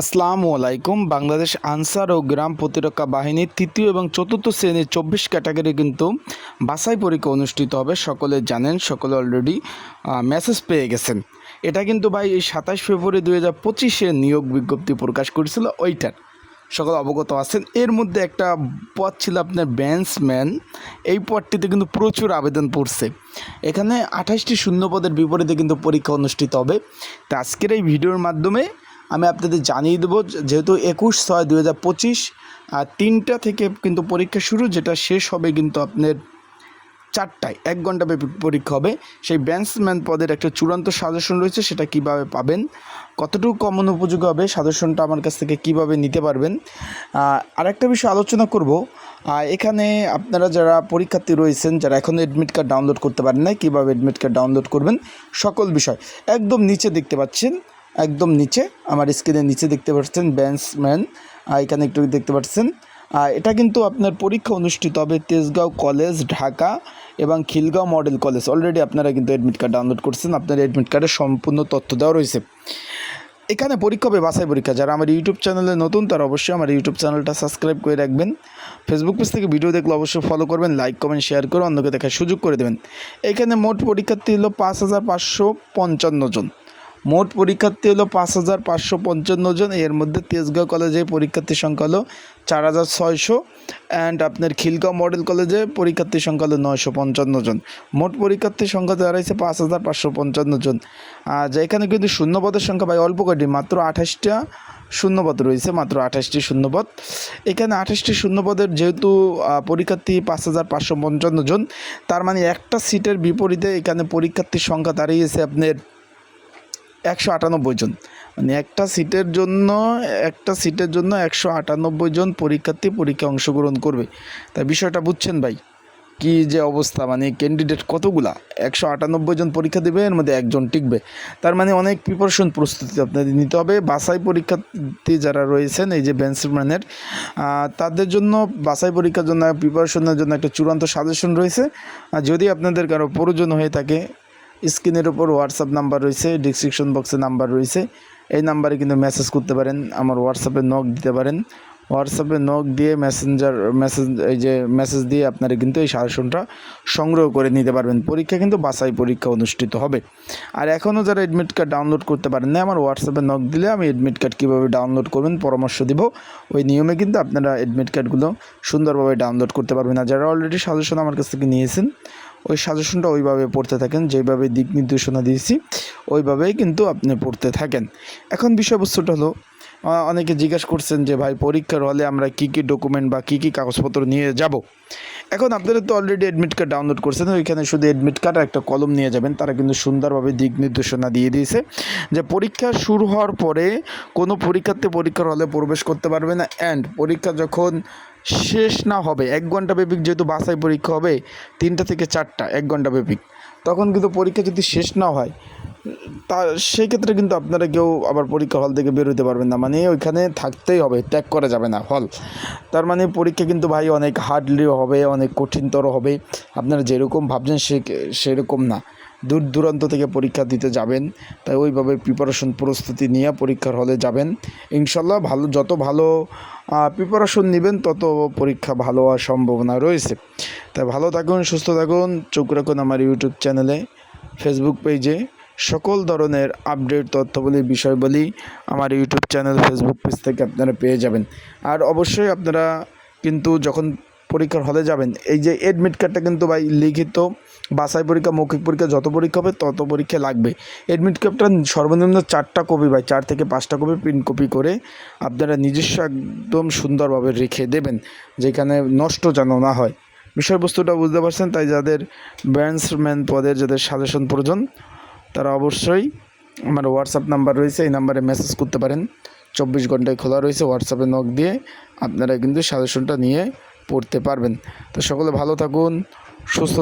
আসসালামু আলাইকুম। বাংলাদেশ আনসার ও গ্রাম প্রতিরক্ষা বাহিনীর তৃতীয় এবং চতুর্থ শ্রেণির চব্বিশ ক্যাটাগরি কিন্তু বাছাই পরীক্ষা অনুষ্ঠিত হবে। সকলে জানেন, সকলে অলরেডি মেসেজ পেয়ে গেছেন। এটা কিন্তু ভাই এই সাতাশ ফেব্রুয়ারি দুই হাজার পঁচিশে নিয়োগ বিজ্ঞপ্তি প্রকাশ করেছিল ওইটার। সকল অবগত আছেন। এর মধ্যে একটা পদ ছিল আপনার ব্যান্সম্যান। এই পদটিতে কিন্তু প্রচুর আবেদন পড়ছে। এখানে আঠাশটি শূন্য পদের বিপরীতে কিন্তু পরীক্ষা অনুষ্ঠিত হবে। তো আজকের এই ভিডিওর মাধ্যমে আমি আপনাদের জানিয়ে দেবো যেহেতু একুশ ছয় দু হাজার পঁচিশ আর তিনটা থেকে কিন্তু পরীক্ষা শুরু যেটা শেষ হবে কিন্তু আপনার চারটায় এক ঘণ্টা পরীক্ষা হবে। সেই ব্যান্সম্যান পদের একটা চূড়ান্ত সাজেশন রয়েছে সেটা কীভাবে পাবেন কতটুকু কমন উপযোগী হবে সাজেশনটা আমার কাছ থেকে কীভাবে নিতে পারবেন। আহ, আরেকটা বিষয় আলোচনা করব এখানে আপনারা যারা পরীক্ষার্থী রয়েছেন যারা এখনও অ্যাডমিট কার্ড ডাউনলোড করতে পারেন না কীভাবে অ্যাডমিট কার্ড ডাউনলোড করবেন সকল বিষয় একদম নিচে দেখতে পাচ্ছেন। একদম নিচে, আমার স্ক্রিনের নিচে দেখতে পাচ্ছেন ব্যান্সম্যান এখানে একটু দেখতে পাচ্ছেন। এটা কিন্তু আপনার পরীক্ষা অনুষ্ঠিত হবে তেজগাঁও কলেজ, ঢাকা এবং খিলগাঁও মডেল কলেজ। অলরেডি আপনারা কিন্তু অ্যাডমিট কার্ড ডাউনলোড করছেন, আপনার অ্যাডমিট কার্ডের সম্পূর্ণ তথ্য দেওয়া রয়েছে। এখানে পরীক্ষা হবে বাছাই পরীক্ষা। যারা আমার ইউটিউব চ্যানেলে নতুন, তারা অবশ্যই আমার ইউটিউব চ্যানেলটা সাবস্ক্রাইব করে রাখবেন। ফেসবুক পেজ থেকে ভিডিও দেখলে অবশ্যই ফলো করবেন লাইক কমেন্ট শেয়ার করে অন্যকে দেখার সুযোগ করে দেবেন। এখানে মোট পরীক্ষার্থী হলো পাঁচ হাজার পাঁচশো পঞ্চান্ন জন। মোট পরীক্ষার্থী হলো পাঁচ হাজার পাঁচশো পঞ্চান্ন জন। এর মধ্যে তেজগাঁও কলেজে পরীক্ষার্থীর সংখ্যা হলো চার হাজার ছয়শো অ্যান্ড আপনার খিলগাঁও মডেল কলেজে পরীক্ষার্থীর সংখ্যা হলো নয়শো পঞ্চান্ন জন। মোট পরীক্ষার্থীর সংখ্যা দাঁড়াইছে পাঁচ হাজার পাঁচশো পঞ্চান্ন জন। আর যা এখানে কিন্তু শূন্যপদের সংখ্যা ভাই অল্প কয়টি? মাত্র আঠাশটা শূন্যপদ রয়েছে, মাত্র আঠাশটি শূন্যপদ। এখানে আঠাশটি শূন্যপদের যেহেতু পরীক্ষার্থী পাঁচ হাজার পাঁচশো পঞ্চান্ন জন, তার মানে একটা সিটের বিপরীতে এখানে পরীক্ষার্থীর সংখ্যা দাঁড়িয়েছে আপনার একশো আটানব্বই জন। মানে একটা সিটের জন্য, একটা সিটের জন্য একশো আটানব্বই জন পরীক্ষার্থী পরীক্ষায় অংশগ্রহণ করবে। তাই বিষয়টা বুঝছেন ভাই? কি যে অবস্থা? মানে ক্যান্ডিডেট কতগুলা? একশো আটানব্বই জন পরীক্ষা দেবে, এর মধ্যে একজন টিকবে। তার মানে অনেক প্রিপারেশন প্রস্তুতি আপনাদের নিতে হবে। বাছাই পরীক্ষার্থী যারা রয়েছেন, এই যে বেঞ্চম্যানের তাদের জন্য বাছাই পরীক্ষার জন্য প্রিপারেশনের জন্য একটা চূড়ান্ত সাজেশন রয়েছে। যদি আপনাদের কারও প্রয়োজন হয়ে থাকে স্ক্রিনের উপর হোয়াটসঅ্যাপ নাম্বার রয়েছে ডিসক্রিপশন বক্সে নাম্বার রয়েছে। এই নাম্বারে কিন্তু মেসেজ করতে পারেন, আমার হোয়াটসঅ্যাপে নক দিতে পারেন। হোয়াটসঅ্যাপে নক দিয়ে মেসেঞ্জার মেসেজ এই যে মেসেজ দিয়ে আপনারা কিন্তু এই সাজেশনটা সংগ্রহ করে নিতে পারবেন। পরীক্ষা কিন্তু বাছাই পরীক্ষা অনুষ্ঠিত হবে। আর এখনও যারা এডমিট কার্ড ডাউনলোড করতে পারেন না আমার হোয়াটসঅ্যাপে নক দিলে আমি এডমিট কার্ড কীভাবে ডাউনলোড করবেন পরামর্শ দিব। ওই নিয়মে কিন্তু আপনারা এডমিট কার্ডগুলো সুন্দরভাবে ডাউনলোড করতে পারবেন। আর যারা অলরেডি সাজেশন আমার কাছ থেকে নিয়েছেন ওই সাজেশনটা ওইভাবে পড়তে থাকেন, যেভাবে দিক নির্দেশনা দিয়েছি, ওইভাবেই কিন্তু আপনি পড়তে থাকেন। এখন বিষয়বস্তুটা হলো অনেকে জিজ্ঞাসা করছেন যে, ভাই, পরীক্ষার হলে আমরা কী কী ডকুমেন্ট বা কী কী কাগজপত্র নিয়ে যাব? এখন আপনারা তো অলরেডি অ্যাডমিট কার্ড ডাউনলোড করছেন, ওইখানে শুধু অ্যাডমিট কার্ড আর একটা কলম নিয়ে যাবেন। তারা কিন্তু সুন্দরভাবে দিক নির্দেশনা দিয়ে দিয়েছে যে, পরীক্ষা শুরু হওয়ার পরে কোনো পরীক্ষার্থী পরীক্ষার হলে প্রবেশ করতে পারবে না। অ্যান্ড পরীক্ষা যখন শেষ না হবে। এক ঘণ্টা ব্যাপিক যেহেতু বাসায় পরীক্ষা হবে, তিনটা থেকে চারটা, এক ঘণ্টা ব্যাপিক তখন কিন্তু পরীক্ষা যদি শেষ না হয় তা সেই ক্ষেত্রে কিন্তু আপনারা কেউ আবার পরীক্ষা হল থেকে বেরোতে পারবেন না। মানে ওইখানে থাকতেই হবে, ত্যাগ করা যাবে না হল। তার মানে পরীক্ষা কিন্তু ভাই অনেক হার্ডলি হবে, অনেক কঠিনতর হবে। আপনারা যেরকম ভাবছেন সে সেরকম না। দূর দূরান্ত থেকে পরীক্ষা দিতে যাবেন, তাই ওইভাবে প্রিপারেশন প্রস্তুতি নিয়ে পরীক্ষার হলে যাবেন। ইনশাল্লাহ ভালো, যত ভালো প্রিপারেশন নেবেন, তত পরীক্ষা ভালো হওয়ার সম্ভাবনা রয়েছে। তাই ভালো থাকুন, সুস্থ থাকুন। চোখ রাখুন আমার ইউটিউব চ্যানেলে ফেসবুক পেজে সকল ধরনের আপডেট তথ্যবলী, বিষয়বলী আমার ইউটিউব চ্যানেল ফেসবুক পেজ থেকে আপনারা পেয়ে যাবেন। আর অবশ্যই আপনারা কিন্তু যখন পরীক্ষার হলে যাবেন, এই যে এডমিট কার্ডটা কিন্তু ভাই লিখিত, বাছাই পরীক্ষা, মৌখিক পরীক্ষা, যত পরীক্ষা হবে তত পরীক্ষা লাগবে। এডমিট কার্ডটা সর্বনিম্ন চারটা কপি ভাই, চার থেকে পাঁচটা কপি প্রিন্ট কপি করে আপনারা নিজস্ব একদম সুন্দরভাবে রেখে দেবেন, যেখানে নষ্ট যেন না হয়। বিষয়বস্তুটা বুঝতে পারছেন, তাই যাদের ব্যান্সম্যান পদের, যাদের সাজেশন প্রয়োজন তারা অবশ্যই আমার হোয়াটসঅ্যাপ নাম্বার রয়েছে, এই নাম্বারে মেসেজ করতে পারেন। চব্বিশ ঘন্টায় খোলা রয়েছে হোয়াটসঅ্যাপে নক দিয়ে আপনারা কিন্তু সাজেশনটা নিয়ে পড়তে পারবেন। তো সকলে ভালো থাকুন, সুস্থ